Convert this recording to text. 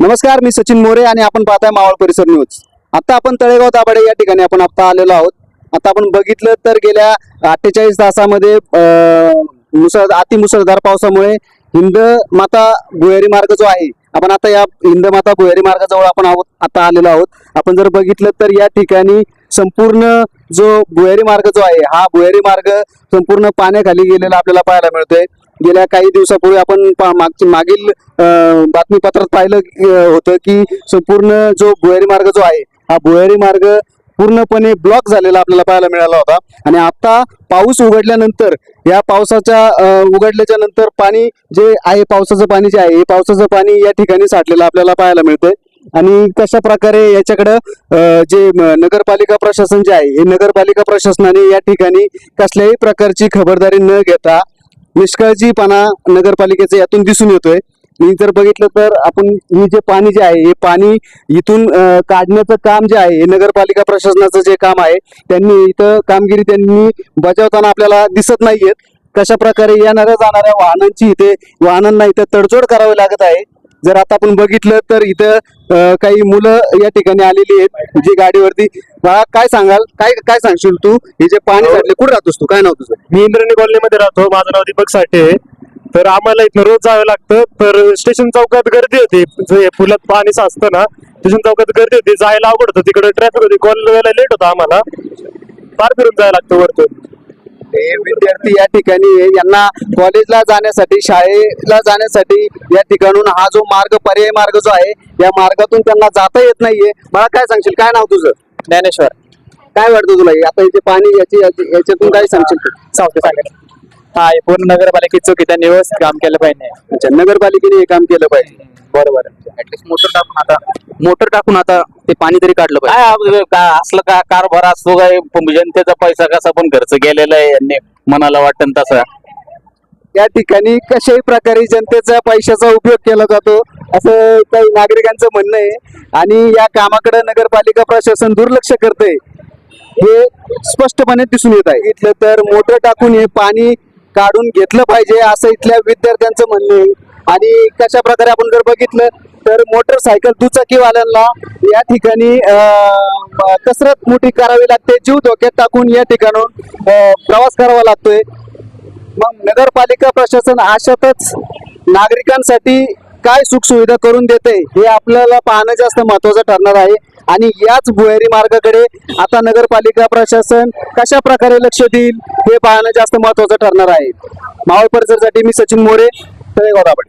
नमस्कार मी सचिन मोरे आणि आपण पाहताय मावळ परिसर न्यूज. आता आपण तळेगाव दाभाडे या ठिकाणी आपण आता आलेलो आहोत. आता आपण बघितलं तर गेल्या अठ्ठेचाळीस तासामध्ये मुसळ अति मुसळधार पावसामुळे हिंद माता भुयारी मार्ग जो आहे आपण आता या हिंद माता भुयारी मार्गाजवळ आपण आहोत आता आलेलो आहोत. आपण जर बघितलं तर या ठिकाणी संपूर्ण जो भुयारी मार्ग जो आहे हा भुयारी मार्ग संपूर्ण पाण्याखाली गेलेला आपल्याला पाहायला मिळतोय. गेल्या काही दिवसापूर्वी आपण पा- मागची मागील बातमीपत्रात पाहिलं होतं की संपूर्ण जो भुयारी मार्ग जो आहे हा भुयारी मार्ग पूर्णपणे ब्लॉक झालेला आपल्याला पाहायला मिळाला होता. आणि आता पाऊस उघडल्यानंतर या पावसाच्या उघडल्याच्या नंतर पाणी जे आहे पावसाचं पाणी जे आहे हे पावसाचं पाणी या ठिकाणी साठलेलं आपल्याला पाहायला मिळतंय. आणि कशा प्रकारे याच्याकडं जे नगरपालिका प्रशासन जे आहे हे नगरपालिका प्रशासनाने या ठिकाणी कसल्याही प्रकारची खबरदारी न घेता निष्काळजीपणा नगरपालिकेचं यातून दिसून येतोय. मी जर बघितलं तर आपण हे जे पाणी जे आहे हे पाणी इथून काढण्याचं काम जे आहे हे नगरपालिका प्रशासनाचं जे काम आहे त्यांनी इथं कामगिरी त्यांनी बजावताना आपल्याला दिसत नाहीयेत. कशा प्रकारे येणाऱ्या जाणाऱ्या वाहनांची इथे वाहनांना इथं तडजोड करावी लागत आहे जर आता आपण बघितलं तर इथं काही मुलं या ठिकाणी आलेली आहेत जी गाडीवरती. बाळा काय सांगाल? काय काय सांगशील तू? हे जे पाणी काढले कुठे राहतोस तू? काय नाव तुझं? मी इंद्रणी कॉलनीमध्ये राहतो. माझं नाव दीपक साठे तर आम्हाला इथनं रोज जावं लागतं. तर स्टेशन चौकात गर्दी होती. जे पुलात पाणी साचतं ना स्टेशन चौकात गर्दी होती. जायला अवघड होतं. तिकडे ट्रॅफिक होती. कॉल लेट होता आम्हाला. फार फिरून जायला लागतं वरतून. हे विद्यार्थी या ठिकाणी यांना कॉलेजला जाण्यासाठी शाळेला जाण्यासाठी या ठिकाणून हा जो मार्ग पर्यायी मार्ग जो आहे या मार्गातून त्यांना जाता येत नाहीये. मला काय सांगशील? काय नाव तुझं? ज्ञानेश्वर. काय वाटतं तुला? आता इथे पाणी याची याची- याच्यातून काय सांगशील सांगते सांगेल हा हे पूर्ण नगरपालिकेची चुकी त्यांनी व्यवस्थित काम केलं पाहिजे. अच्छा नगरपालिकेने हे काम केलं पाहिजे. बरोबर. ऍटलीस्ट मोटर टाकून आता मोटर टाकून आता ते पाणी तरी काढलं पाहिजे. काय आपलं का असलं का कारभार असतो काय? जनतेचा पैसा कसा पण खर्च गेलेला आहे यांनी मनाला वाटन तसा. या ठिकाणी कशाही प्रकारे जनतेचा पैशाचा उपयोग केला जातो असं काही नागरिकांचं म्हणणं आहे. आणि या कामाकडे नगरपालिका प्रशासन दुर्लक्ष करते हे स्पष्टपणे दिसून येत आहे. इथलं तर मोटर टाकून हे पाणी काढून घेतलं पाहिजे असं इथल्या विद्यार्थ्यांचं म्हणणं आहे. आणि कशा प्रकारे आपण जर बघितलं तर मोटरसायकल दुचाकीवाल्यांना या ठिकाणी कसरत मोठी करावी लागते. जीव धोक्यात टाकून या ठिकाणून प्रवास करावा लागतोय. मग नगरपालिका प्रशासन अशातच नागरिकांसाठी काय सुखसुविधा करून देते हे आपल्याला पाहणं जास्त महत्वाचं ठरणार आहे. आणि याच भुयारी मार्गाकडे आता नगरपालिका प्रशासन कशा प्रकारे लक्ष देईल हे पाहणं जास्त महत्वाचं ठरणार आहे. मावळ परिसरसाठी मी सचिन मोरे तळेगाव